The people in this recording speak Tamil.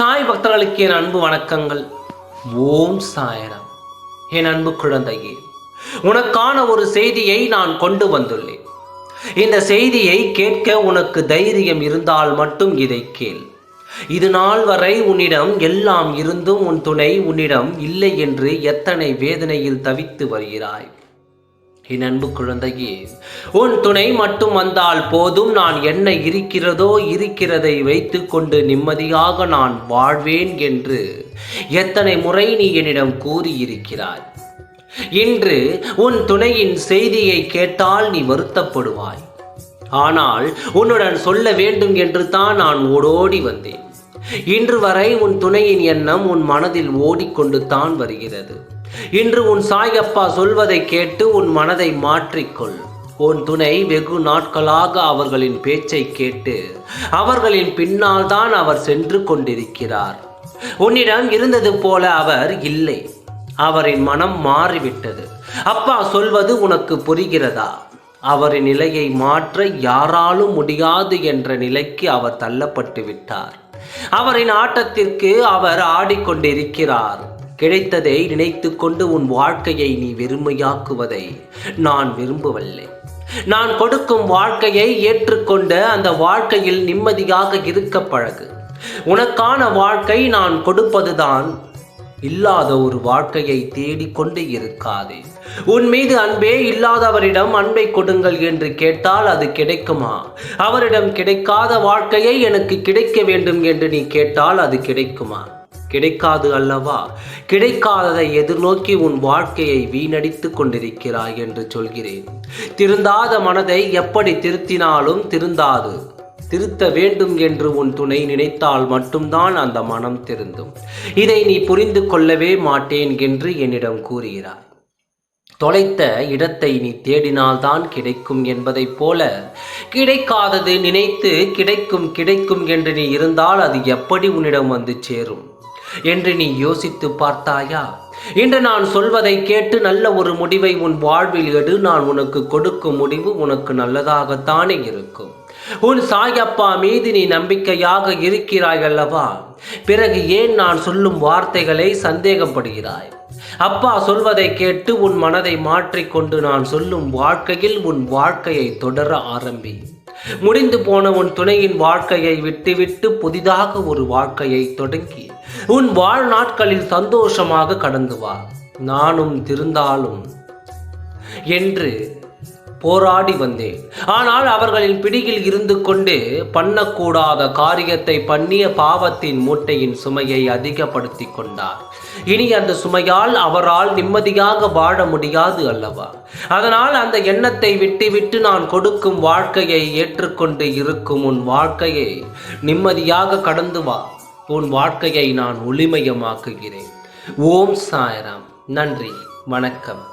சாய் பக்தர்களுக்கு என் அன்பு வணக்கங்கள். ஓம் சாயராம். என் அன்பு குழந்தையே உனக்கான ஒரு செய்தியை நான் கொண்டு வந்துள்ளேன். இந்த செய்தியை கேட்க உனக்கு தைரியம் இருந்தால் மட்டும் இதை கேள். இது நாள் வரை உன்னிடம் எல்லாம் இருந்தும் உன் துணை உன்னிடம் இல்லை என்று எத்தனை வேதனையில் தவித்து வருகிறாய். என் அன்பு குழந்தையே உன் துணை மட்டும் வந்தால் போதும். நான் என்ன இருக்கிறதோ இருக்கிறதை வைத்துக்கொண்டு நிம்மதியாக நான் வாழ்வேன் என்று எத்தனை முறை நீ என்னிடம் கூறியிருக்கிறாய். இன்று உன் துணையின் செய்தியை கேட்டால் நீ வருத்தப்படுவாய். ஆனால் உன்னுடன் சொல்ல வேண்டும் என்று தான் நான் ஓடோடி வந்தேன். இன்று வரை உன் துணையின் எண்ணம் உன் மனதில் ஓடிக்கொண்டு தான் வருகிறது. இன்று உன் சாயப்பா சொல்வதை கேட்டு உன் மனதை மாற்றிக்கொள். உன் துணை வெகு நாட்களாக அவர்களின் பேச்சை கேட்டு அவர்களின் பின்னால் தான் அவர் சென்று கொண்டிருக்கிறார். உன்னிடம் இருந்தது போல அவர் இல்லை. அவரின் மனம் மாறிவிட்டது. அப்பா சொல்வது உனக்கு புரிகிறதா? அவரின் நிலையை மாற்ற யாராலும் முடியாது என்ற நிலைக்கு அவர் தள்ளப்பட்டு விட்டார் அவரின் ஆட்டத்திற்கு அவர் ஆடிக்கொண்டிருக்கிறார். கிடைத்ததை நினைத்து கொண்டு உன் வாழ்க்கையை நீ வெறுமையாக்குவதை நான் விரும்பவில்லை. நான் கொடுக்கும் வாழ்க்கையை ஏற்றுக்கொண்ட அந்த வாழ்க்கையில் நிம்மதியாக இருக்க பழகு. உனக்கான வாழ்க்கை நான் கொடுப்பதுதான். இல்லாத ஒரு வாழ்க்கையை தேடிக்கொண்டு இருக்காதே. உன் மீது அன்பே இல்லாதவரிடம் அன்பை கொடுங்கள் என்று கேட்டால் அது கிடைக்குமா? அவரிடம் கிடைக்காத வாழ்க்கையை எனக்கு கிடைக்க வேண்டும் என்று நீ கேட்டால் அது கிடைக்குமா? கிடைக்காது அல்லவா? கிடைக்காததை எதிர்நோக்கி உன் வாழ்க்கையை வீணடித்து கொண்டிருக்கிறாய் என்று சொல்கிறேன். திருந்தாத மனதை எப்படி திருத்தினாலும் திருந்தாது. திருத்த வேண்டும் என்று உன் துணை நினைத்தால் மட்டும்தான் அந்த மனம் திருந்தும். இதை நீ புரிந்து கொள்ளவே மாட்டேன் என்று என்னிடம் கூறுகிறாய். தொலைத்த இடத்தை நீ தேடினால்தான் கிடைக்கும் என்பதைப் போல கிடைக்காதது நினைத்து கிடைக்கும் கிடைக்கும் என்று நீ இருந்தால் அது எப்படி உன்னிடம் வந்து சேரும்? என்று நீ யோசித்து பார்த்தாயா? இன்று நான் சொல்வதை கேட்டு நல்ல ஒரு முடிவை உன் வாழ்வில் எடு. நான் உனக்கு கொடுக்கும் முடிவு உனக்கு நல்லதாகத்தானே இருக்கும். உன் சாயப்பா மீது நீ நம்பிக்கையாக இருக்கிறாய் அல்லவா? பிறகு ஏன் நான் சொல்லும் வார்த்தைகளை சந்தேகப்படுகிறாய்? அப்பா சொல்வதை கேட்டு உன் மனதை மாற்றிக்கொண்டு நான் சொல்லும் வாழ்க்கையில் உன் வாழ்க்கையை தொடர ஆரம்பி. முடிந்து போன உன் துணையின் வாழ்க்கையை விட்டுவிட்டு புதிதாக ஒரு வாழ்க்கையை தொடங்கி. உன் வாழ்நாட்களில் சந்தோஷமாக கடந்து வா. நானும் திருந்தாலும் என்று போராடி வந்தேன். ஆனால் அவர்களின் பிடியில் இருந்து கொண்டு பண்ணக்கூடாத காரியத்தை பண்ணிய பாவத்தின் மூட்டையின் சுமையை அதிகப்படுத்தி கொண்டார். இனி அந்த சுமையால் அவரால் நிம்மதியாக வாழ முடியாது அல்லவா? அதனால் அந்த எண்ணத்தை விட்டுவிட்டு நான் கொடுக்கும் வாழ்க்கையை ஏற்றுக்கொண்டு இருக்கும் உன் வாழ்க்கையை நிம்மதியாக கடந்து வா. உன் வாழ்க்கையை நான் ஒளிமயமாக்குகிறேன். ஓம் சாயராம். நன்றி. வணக்கம்.